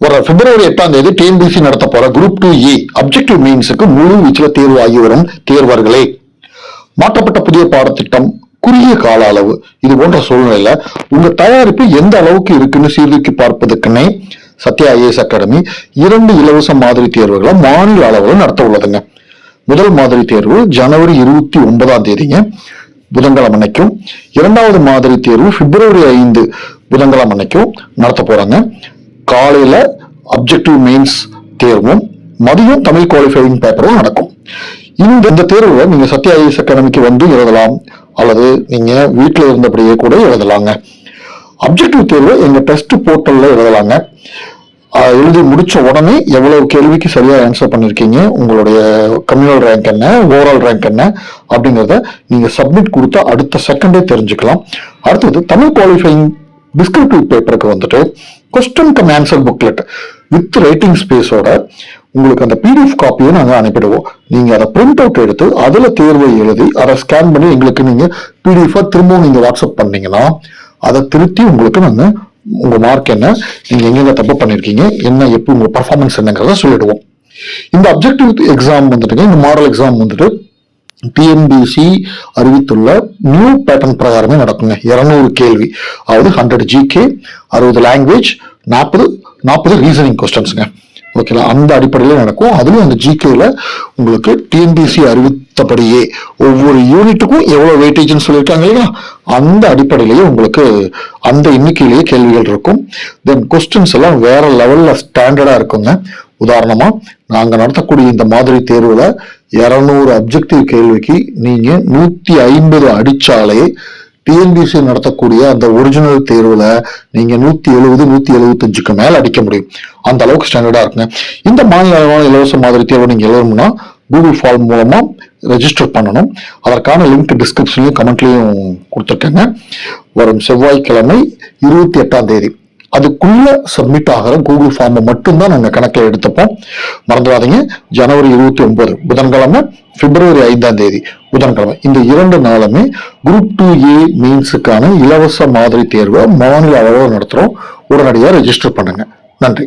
வர பிப்ரவரி எட்டாம் தேதி டிஎன்பிசி நடத்த போற குரூப் டூ ஏ அப்ஜெக்டிவ் மீன்ஸுக்கு முழு வீச்சில் தேர்வு ஆகி வரும் தேர்வர்களே. மாற்றப்பட்ட புதிய பாடத்திட்டம் குறுகிய கால அளவு இது போன்ற சூழ்நிலையில உங்க தயாரிப்பு எந்த அளவுக்கு இருக்குன்னு சீர்தூக்கி பார்ப்பதற்குன்னே சத்யா ஐஏஎஸ் அகாடமி இரண்டு இலவச மாதிரி தேர்வுகளை மாநில அளவில் நடத்த உள்ளதுங்க. முதல் மாதிரி தேர்வு ஜனவரி இருபத்தி ஒன்பதாம் தேதிங்க புதன்கிழமை அன்னைக்கும். இரண்டாவது மாதிரி தேர்வு பிப்ரவரி ஐந்து புதன்கிழமை அன்னைக்கும் நடத்த போறாங்க. காலையில அப்ஜெக்டிவ் மெயின்ஸ் தேர்வும் மதியம் தமிழ் குவாலிஃபைங் பேப்பரும் நடக்கும். இந்த இந்த தேர்வுல நீங்க சத்யா ஐஎஸ் அகாடமிக்கு வந்து எழுதலாம் அல்லது நீங்க வீட்டில் இருந்தபடியே கூட எழுதலாங்க. அப்ஜெக்டிவ் தேர்வு எங்க டெஸ்ட் போர்ட்டல்ல எழுதலாங்க. எழுதி முடிச்ச உடனே எவ்வளவு கேள்விக்கு சரியா ஆன்சர் பண்ணிருக்கீங்க உங்களுடைய கம்யூனல் ரேங்க் என்ன ஓவரால் ரேங்க் என்ன அப்படிங்கிறத நீங்க சப்மிட் கொடுத்தா அடுத்த செகண்டே தெரிஞ்சுக்கலாம். அடுத்தது தமிழ் குவாலிஃபைங் டிஸ்கிரிப்டிவ் பேப்பருக்கு வந்துட்டு question cum answer booklet with writing ஸ்பேஸோட உங்களுக்கு அந்த பிடிஎஃப் காப்பியை நாங்கள் அனுப்பிடுவோம். நீங்கள் அதை பிரிண்ட் அவுட் எடுத்து அதில் தேர்வை எழுதி அதை ஸ்கேன் பண்ணி எங்களுக்கு நீங்கள் பிடிஎஃபாக திரும்பவும் நீங்கள் வாட்ஸ்அப் பண்ணீங்கன்னா அதை திருத்தி உங்களுக்கு நாங்கள் உங்கள் மார்க் என்ன நீங்கள் எங்கெங்க தப்பு பண்ணியிருக்கீங்க என்ன எப்படி உங்கள் பர்ஃபார்மன்ஸ் என்னங்கிறத சொல்லிடுவோம். இந்த அப்ஜெக்டிவ் எக்ஸாம் வந்துட்டுங்க இந்த மாடல் எக்ஸாம் வந்துட்டு டிஎன்பிசி அறிவித்துள்ள நியூ பேட்டர்ன் பிரகாரமே நடக்குங்க. இருநூறு கேள்வி. அதாவது ஹண்ட்ரட் ஜிகே அறுபது லாங்குவேஜ் நாற்பது நாற்பது ரீசனிங் கொஸ்டின்ஸுங்க ஓகேங்களா அந்த அடிப்படையில் நடக்கும். அதுவும் அந்த ஜிகேல உங்களுக்கு டிஎன்பிசி அறிவித்தபடியே ஒவ்வொரு யூனிட்டுக்கும் எவ்வளோ வெயிட்டேஜ்னு சொல்லியிருக்காங்க இல்லையா அந்த அடிப்படையிலேயே உங்களுக்கு அந்த எண்ணிக்கையிலேயே கேள்விகள் இருக்கும். தென் கொஸ்டின்ஸ் எல்லாம் வேற லெவலில் ஸ்டாண்டர்டாக இருக்குங்க. உதாரணமா நாங்க நடத்தக்கூடிய இந்த மாதிரி தேர்வுல இருநூறு அப்ஜெக்டிவ் கேள்விக்கு நீங்க நூத்தி ஐம்பது அடிச்சாலே டிஎன்பிசி நடத்தக்கூடிய அந்த ஒரிஜினல் தேர்வுல நீங்க நூத்தி எழுபது நூத்தி எழுபத்தஞ்சுக்கு மேல அடிக்க முடியும். அந்த அளவுக்கு ஸ்டாண்டர்டா இருக்குங்க. இந்த மாநில அளவான இலவச மாதிரி தேர்வு நீங்க எழுதணும்னா கூகுள் ஃபார்ம் மூலமா ரெஜிஸ்டர் பண்ணணும். அதற்கான லிங்க் டிஸ்கிரிப்ஷன்லையும் கமெண்ட்லையும் கொடுத்துருக்கேங்க. வரும் செவ்வாய்க்கிழமை இருபத்தி எட்டாம் தேதி. அதுக்குள்ள சப்மிட் ஆகிற கூகுள் ஃபார்மை மட்டும்தான் நாங்கள் கணக்கில் எடுத்துப்போம். மறந்துடாதீங்க. ஜனவரி இருபத்தி ஒன்பது புதன்கிழமை பிப்ரவரி ஐந்தாம் தேதி புதன்கிழமை. இந்த இரண்டு நாளுமே குரூப் டூ ஏ மீன்ஸுக்கான இலவச மாதிரி தேர்வை மாநில அளவில் நடத்துகிறோம் உடனடியாக ரெஜிஸ்டர் பண்ணுங்க. நன்றி.